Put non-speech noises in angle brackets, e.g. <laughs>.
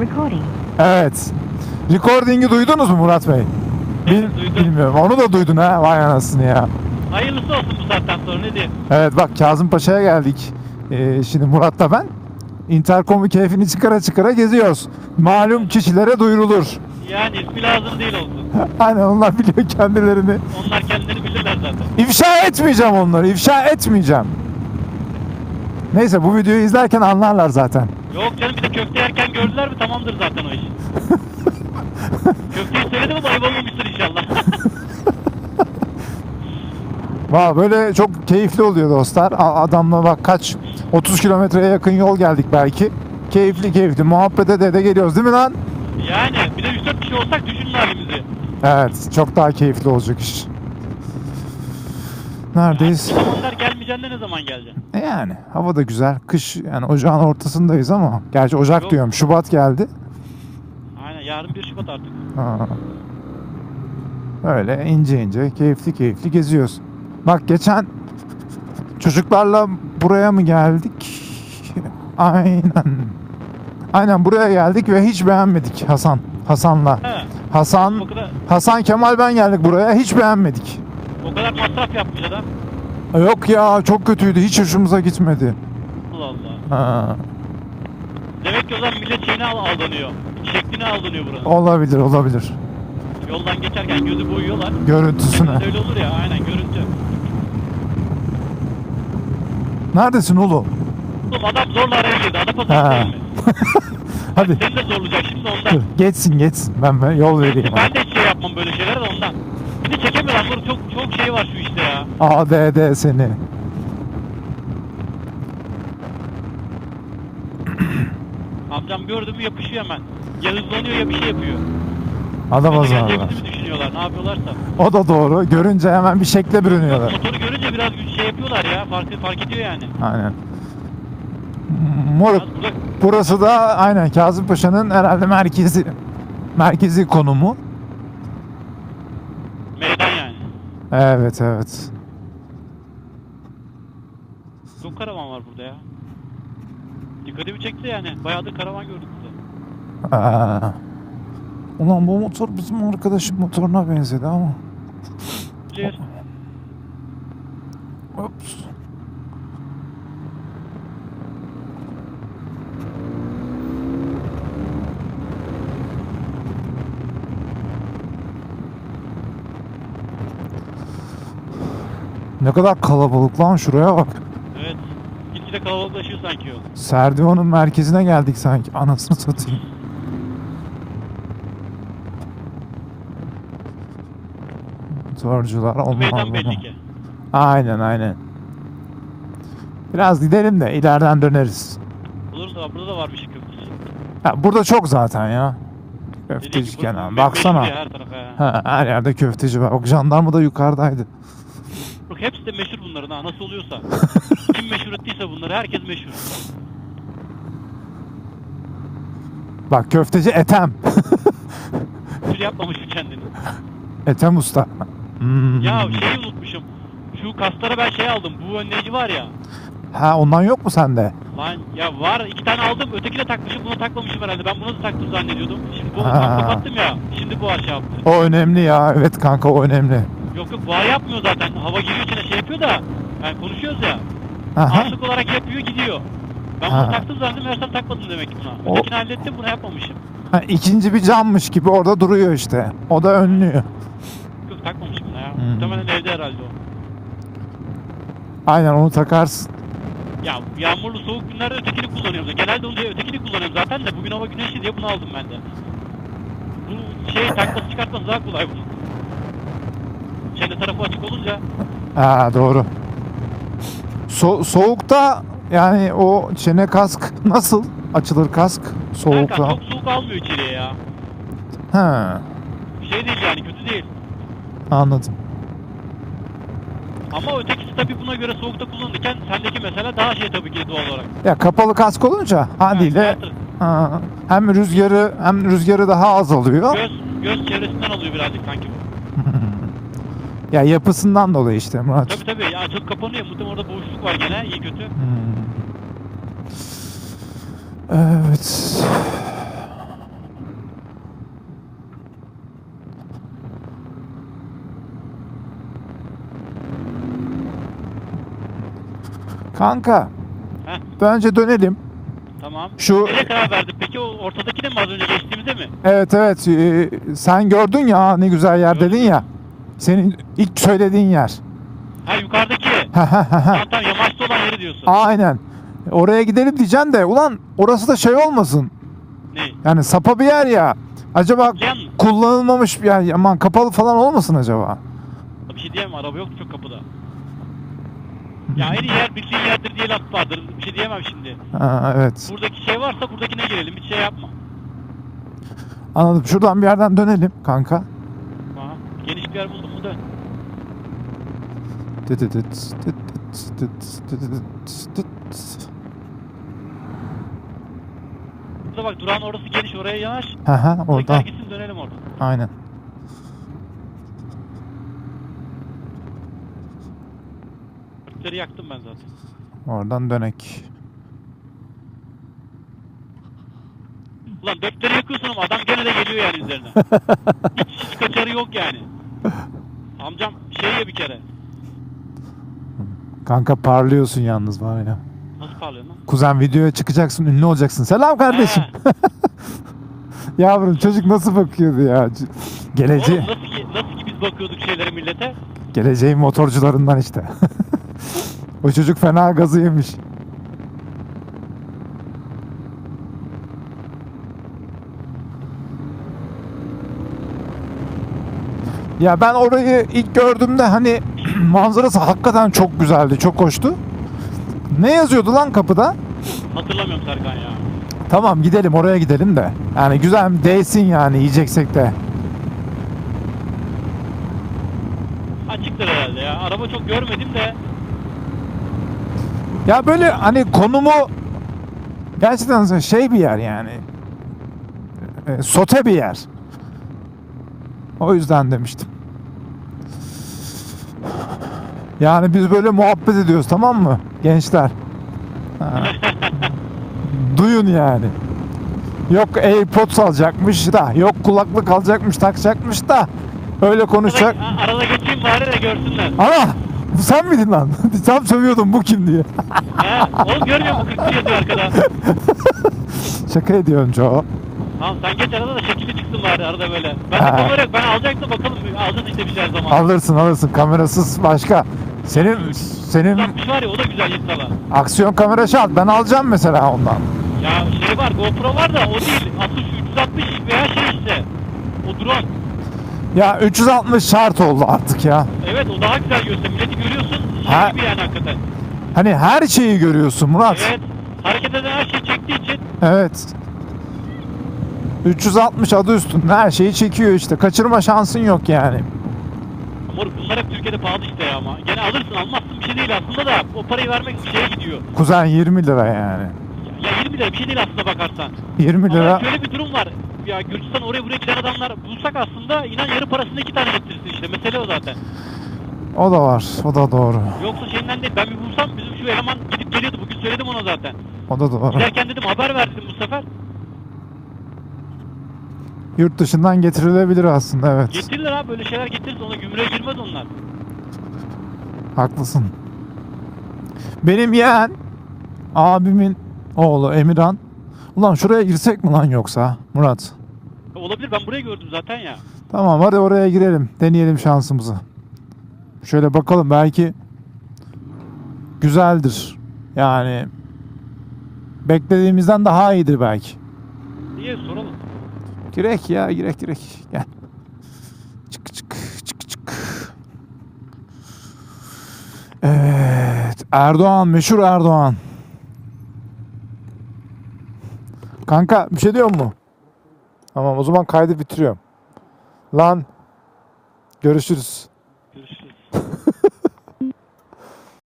recording. Evet. Recording'i duydunuz mu Murat Bey? Evet, duydum. Bilmiyorum. Onu da duydun ha. Vay anasını ya. Hayırlısı olsun bu saatten sonra ne diyeyim. Evet bak Kazım Paşa'ya geldik. Ee, şimdi Murat'la ben. Intercom'u keyfini çıkara çıkara geziyoruz. Malum kişilere duyurulur. Yani ismi lazım değil olsun. <laughs> Aynen onlar biliyor kendilerini. Onlar kendileri bilirler zaten. İfşa etmeyeceğim onları. ifşa etmeyeceğim. Neyse bu videoyu izlerken anlarlar zaten. Yok canım bir de köfte yerken gördüler mi tamamdır zaten o iş. <laughs> Köfteyi söyledim ama ayıp olmamıştır inşallah. <laughs> Valla böyle çok keyifli oluyor dostlar. A- Adamla bak kaç 30 kilometreye yakın yol geldik belki. Keyifli keyifli muhabbet ede de geliyoruz değil mi lan? yani bir de 3-4 kişi olsak düşünün halimizi. Evet çok daha keyifli olacak iş. Neredeyiz? Bu zamanlar de ne zaman geleceksin? E Yani hava da güzel. Kış yani ocağın ortasındayız ama. Gerçi ocak Yok. diyorum. Şubat geldi. Aynen yarın 1 Şubat artık. Ha. Öyle ince ince keyifli keyifli geziyoruz. Bak geçen çocuklarla buraya mı geldik? <laughs> Aynen. Aynen buraya geldik ve hiç beğenmedik Hasan. Hasan'la. He. Hasan O kadar, Hasan Kemal ben geldik buraya hiç beğenmedik. o kadar masraf yapmış adam. Yok ya çok kötüydü. Hiç hoşumuza gitmedi. Allah Allah. Ha, Demek ki o zaman millet şeyine al- aldanıyor. Şekline aldanıyor buranın. olabilir olabilir. Yoldan geçerken gözü boyuyorlar. Görüntüsüne. Öyle olur ya aynen görüntü. Neredesin oğlum? Oğlum adam zorla araya girdi. Adapazarı Ha. değil mi? <laughs> Hadi. Seni de zorlayacak şimdi Dur, ondan. geçsin geçsin. Ben, ben yol vereyim. Ben de yapmam böyle şeylere de ondan. Bir de çekemiyorum. Burada çok çok şey var şu işte ya. ADD seni. <clears throat> Amcam gördü mü yapışıyor hemen. Ya hızlanıyor ya bir şey yapıyor. Adam Gaza azarlar. geleceğimizi mi düşünüyorlar? Ne yapıyorlarsa. O da doğru. Görünce hemen bir şekle bürünüyorlar. Motoru görünce biraz şey yapıyorlar ya. Fark, fark ediyor yani. Aynen. Moruk. Biraz burada Burası da aynen Kazım Paşa'nın herhalde merkezi merkezi konumu. meydan yani. Evet evet. Çok karavan var burada ya. Dikkatimi çekti yani. Bayağıdır karavan gördük burada. Aa. Ulan bu motor bizim arkadaşın motoruna benzedi ama. Clear. Ops. Ne kadar kalabalık lan şuraya bak. Evet. Gitgide kalabalıklaşıyor sanki yol. Serdivan'ın merkezine geldik sanki. Anasını satayım. Motorcular onlar Meydan belli ki. Aynen aynen. Biraz gidelim de ileriden döneriz. Olur da burada da var bir şey köftesi. Ha, burada çok zaten ya. Köfteci Kenan. Baksana. Her tarafa ya. Ha, her yerde köfteci var. Bak jandarma da yukarıdaydı. Bak hepsi de meşhur bunların ha nasıl oluyorsa. <laughs> Kim meşhur ettiyse bunları herkes meşhur. Bak köfteci Etem. Küfür yapmamış mı kendini? Etem Usta. Hmm. Ya şeyi unutmuşum. Şu kaslara ben şey aldım. Bu önleyici var ya. Ha ondan yok mu sende? Lan ya var iki tane aldım. Ötekine takmışım buna takmamışım herhalde. Ben buna da taktım zannediyordum. Şimdi bu Ha. kapattım ya. Şimdi bu aşağı yaptı. O önemli ya. Evet kanka o önemli. Yok yok buhar yapmıyor zaten. Hava giriyor içine şey yapıyor da. Yani konuşuyoruz ya. Aha. Anlık olarak yapıyor gidiyor. Ben Ha. bunu taktım zannettim. Meğersem takmadım demek ki buna. O- Ötekini hallettim bunu yapmamışım. Ha, ikinci bir cammış gibi orada duruyor işte. O da önlüyor. Yok takmamışım buna ya. Hmm. Muhtemelen evde herhalde o. Aynen onu takarsın. Ya yağmurlu soğuk günlerde ötekini kullanıyorum. Genelde onu diye ötekini kullanıyorum zaten de bugün hava güneşli diye bunu aldım ben de. Bu şey takması çıkartması daha kolay bunun. Kendi tarafı açık olunca Ha doğru. So- soğukta yani o çene kask <laughs> nasıl açılır kask soğukta? çok soğuk almıyor içeriye ya. Ha Şey değil yani kötü değil. anladım. Ama ötekisi tabii buna göre soğukta kullanırken sendeki mesela daha şey tabii ki doğal olarak. Ya kapalı kask olunca haliyle ha, hem rüzgarı hem rüzgarı daha az alıyor. Göz, göz çevresinden alıyor birazcık sanki bu. Ya yapısından dolayı işte Murat. Tabii tabii. Ya açılıp kapanıyor. Muhtemelen orada boşluk var gene. iyi kötü. Hmm. Evet. Kanka. Heh. Bence dönelim. Tamam. Şu Nereye karar verdin peki? O ortadaki de mi az önce geçtiğimizde mi? Evet evet. Ee, sen gördün ya ne güzel yer Gördüm. dedin ya. Senin ilk söylediğin yer. Ha yukarıdaki. <laughs> tamam tamam yamaçta olan yeri diyorsun. Aynen. Oraya gidelim diyeceksin de ulan orası da şey olmasın. Ne? Yani sapa bir yer ya. Acaba Yan mı? kullanılmamış bir yer aman kapalı falan olmasın acaba? Bir şey diyemem araba yoktu çok kapıda. Ya en iyi yer bildiğin yerdir diye laf vardır. Bir şey diyemem şimdi. Ha, evet. Buradaki şey varsa buradakine girelim. Hiç şey yapma. Anladım. Şuradan bir yerden dönelim kanka. Aha. Geniş bir yer buldum Burada bak durağın orası geniş oraya yanaş. Hı hı, Oradakiler oradan. gitsin dönelim oradan. Aynen. Örtleri yaktım ben zaten. Oradan dönek. Ulan dörtleri yakıyorsun ama adam gene de geliyor yani üzerine. hiç, <laughs> hiç kaçarı yok yani. Amcam şey ya bir kere. Kanka parlıyorsun yalnız var ya. Nasıl parlıyorsun lan? Kuzen videoya çıkacaksın, ünlü olacaksın. Selam kardeşim. <laughs> Yavrum çocuk nasıl bakıyordu ya? C- Gelece Oğlum nasıl ki, nasıl ki biz bakıyorduk şeylere millete? geleceğin motorcularından işte. <laughs> o çocuk fena gazı yemiş. Ya ben orayı ilk gördüğümde hani <clears throat> manzarası hakikaten çok güzeldi, çok hoştu. Ne yazıyordu lan kapıda? Hatırlamıyorum Serkan ya. Tamam gidelim oraya gidelim de. Yani güzel değsin yani yiyeceksek de. Açıktır herhalde ya. Araba çok görmedim de. Ya böyle hani konumu gerçekten şey bir yer yani. E, sote bir yer. O yüzden demiştim. Yani biz böyle muhabbet ediyoruz tamam mı gençler? Ha. Duyun yani. Yok AirPods alacakmış da, yok kulaklık alacakmış, takacakmış da öyle konuşacak. Arada, arada geçeyim bari de görsünler. Ana! Bu sen miydin lan? <laughs> Tam sövüyordum bu kim diye. He, oğlum görmüyor musun? 41 yazıyor arkada. <laughs> Şaka ediyorum Joe. Tamam sen geç arada da çıksın bari arada böyle. Ben Ha. de kamera yok. Ben alacaktım bakalım. Alacağız işte bir şey her zaman. Alırsın alırsın kamerasız başka. Senin senin 360 var ya o da güzel instala. aksiyon kamera şart. Ben alacağım mesela ondan. Ya şey var GoPro var da o değil. Şu 360 veya şey işte. O drone. Ya 360 şart oldu artık ya. Evet o daha güzel gösteriyor. Milleti görüyorsun. Şey Ha. gibi yani hakikaten. Hani her şeyi görüyorsun Murat. Evet. Hareket eden her şeyi çektiği için Evet. 360 adı üstünde her şeyi çekiyor işte. Kaçırma şansın yok yani. Moruk bunlar hep Türkiye'de pahalı işte ya ama. Gene alırsın almazsın bir şey değil aslında da o parayı vermek bir şeye gidiyor. Kuzen 20 lira yani. Ya 20 lira bir şey değil aslında bakarsan. 20 Ama lira. şöyle bir durum var. Ya Gürcistan oraya buraya giden adamlar bulsak aslında inan yarı parasını iki tane getirirsin işte. Mesele o zaten. O da var. O da doğru. Yoksa şeyinden değil. Ben bir bulsam bizim şu eleman gidip geliyordu. Bugün söyledim ona zaten. O da doğru. Giderken dedim haber ver dedim bu sefer. Yurt dışından getirilebilir aslında evet. Getirirler abi böyle şeyler getirirse ona gümrüğe girmez onlar. Haklısın. Benim yeğen abimin oğlu Emirhan. Ulan şuraya girsek mi lan yoksa Murat? Ya Olabilir ben burayı gördüm zaten ya. Tamam hadi oraya girelim. Deneyelim şansımızı. Şöyle bakalım belki güzeldir. Yani beklediğimizden daha iyidir belki. Niye soralım. Girek ya girek girek. Gel. Çık çık çık çık. Evet. Erdoğan meşhur Erdoğan. Kanka bir şey diyor mu? Tamam o zaman kaydı bitiriyorum. Lan. Görüşürüz.